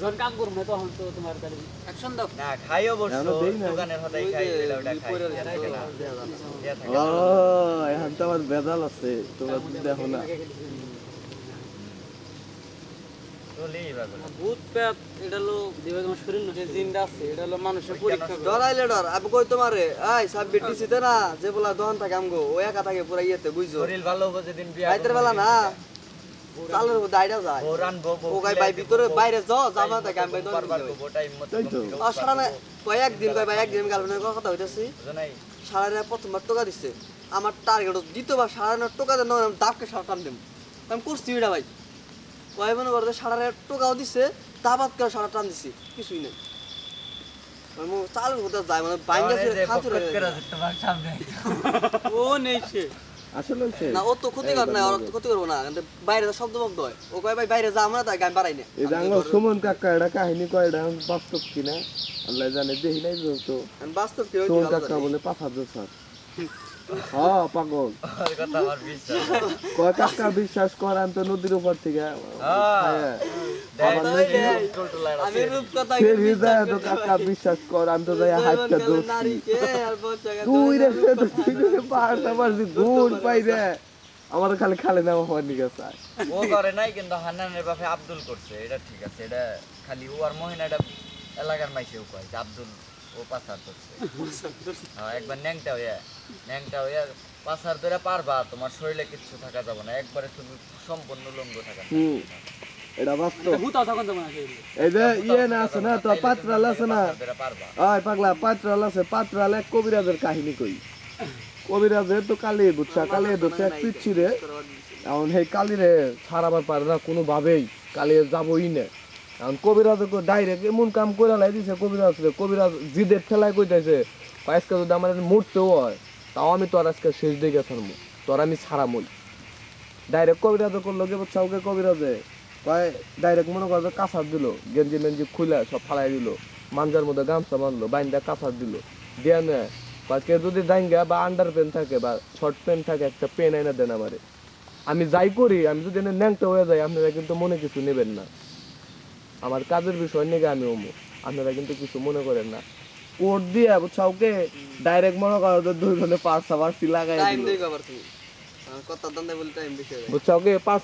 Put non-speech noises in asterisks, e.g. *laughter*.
যখন কাম করব তখন তো তোমার তাহলে অ্যাকশন দাও। না খাই অবশ্য এখনও দেই নাই। দোকানের হতাই খাই যে এটা ওটা খাই দুপুরের দেয়া থাকে না দেয়া যায় না। দেয়া থাকে ও এখন তো আমার বেজাল আছে তোমরা দেখো না। ভূত পেট এটা হলো দিবে তোমার শরীর যে নষ্ট জিনটা আছে এটা হলো মানুষের পরীক্ষা করে। ডরাইলে ডর আমি কই তোমারে? না যে বলা দহন থাকে আমগো ও একা থাকে পুরা ইয়েতে বুঝছ? শরীর ভালো হবে যেদিন বিয়া রাইতের বেলা না। চালের আইডা যায়। ও গাই ভাই ভিতরে বাইরে যাও জামা থাকে আমি বউ বাইরে বারবার বউ টাইম মতো তাই তো। ঘুম আর থেকে সারা না কয় ভাই একদিন গার্লফ্রেন্ডের কথা হইতেছি সারা রাত প্রথমবার টোকা দিচ্ছে আমার টার্গেট দ্বিতীয়বার সারা টোকা দেন আমি দাপকে সারা টান দেব। আমি করছি এটা ভাই। কয় মনে করতে সারা টোকাও দিচ্ছে দাবাত করে সারা টান দিছি কিছুই নেই। চালের মধ্যে যায় মানে বাইঙ্গা খাঁচুর ও নেই সে। আসলে না ও তো ক্ষতি কর না ওর ক্ষতি করব না। বাইরে শব্দ হয়। ও কয় ভাই বাইরে যা আমরা তাই গান বাড়াই না। এই যে সুমন কাকা এটা কাহিনী কয় এটা বাস্তব কিনা? আল্লাহ জানে দেখি নাই তো বাস্তব কি সুমন হইতে কাকা বলে হ্যাঁ *laughs* পাগল। কয় কাকা বিশ্বাস কর আমি তো নদীর উপর থেকে হ্যাঁ। আমার বিশ্বাস কর আমি তো যাই হাতটা ধরছি তুই রে পাহাড়টা পারছি পাই রে। খালি খালি নামা হওয়ার নিকে চায় ও করে নাই কিন্তু হান্নানের বাপে আব্দুল করছে এটা ঠিক আছে এটা খালি ও আর মহিনাটা এলাকার মাইসে উপায় যে আব্দুল ও পাসার করছে। হ্যাঁ একবার ন্যাংটা হইয়া ন্যাংটা হইয়া পাসার ধরে পারবা তোমার শরীরে কিচ্ছু থাকা যাবে না একবারে তুমি সম্পূর্ণ লঙ্গ থাকা এটা বাস্তব। এই যে ইয়ে না আছে না তো পাত্রাল আছে না? আয় পাগলা পাত্রাল আছে। পাত্রাল এক কবিরাজের কাহিনী কই। কবিরাজের তো কালি বুঝছা কালি ধরছে এক পিচ্ছি রে এখন সেই কালি রে ছাড়াবার পারে না কোনো ভাবেই কালি যাবই না। এখন কবিরাজ ডাইরেক্ট এমন কাম করে লাই দিছে কবিরাজ কবিরাজ জিদের ঠেলায় কইতাছে আজকে যদি আমার মরতেও হয় তাও আমি তোর আজকে শেষ দিকে থাকব তোর আমি ছাড়ামই। ডাইরেক্ট কবিরাজ করল কে বুঝছা ওকে কবিরাজে? কয় ডাইরেক্ট মনে করো কাঁচার দিল গেঞ্জি মেঞ্জি খুলে সব ফালাই দিল মাঞ্জার মধ্যে গামছা বানলো বাইন্দা কাঁচার দিল দিয়ে নে বা কেউ যদি ডাইঙ্গা বা আন্ডার পেন থাকে বা শর্ট পেন থাকে একটা পেন এনে দেন আমারে। আমি যাই করি আমি যদি এনে ন্যাংটা হয়ে যাই আপনারা কিন্তু মনে কিছু নেবেন না। আমার কাজের বিষয় নিয়ে আমি অমু আপনারা কিন্তু কিছু মনে করেন না। কোট দিয়ে বুঝছা ওকে ডাইরেক্ট মনে করো লাগাই দিল। দেই কথা দান্দা বলে টাইম বেশি হয়ে ওকে পাঁচ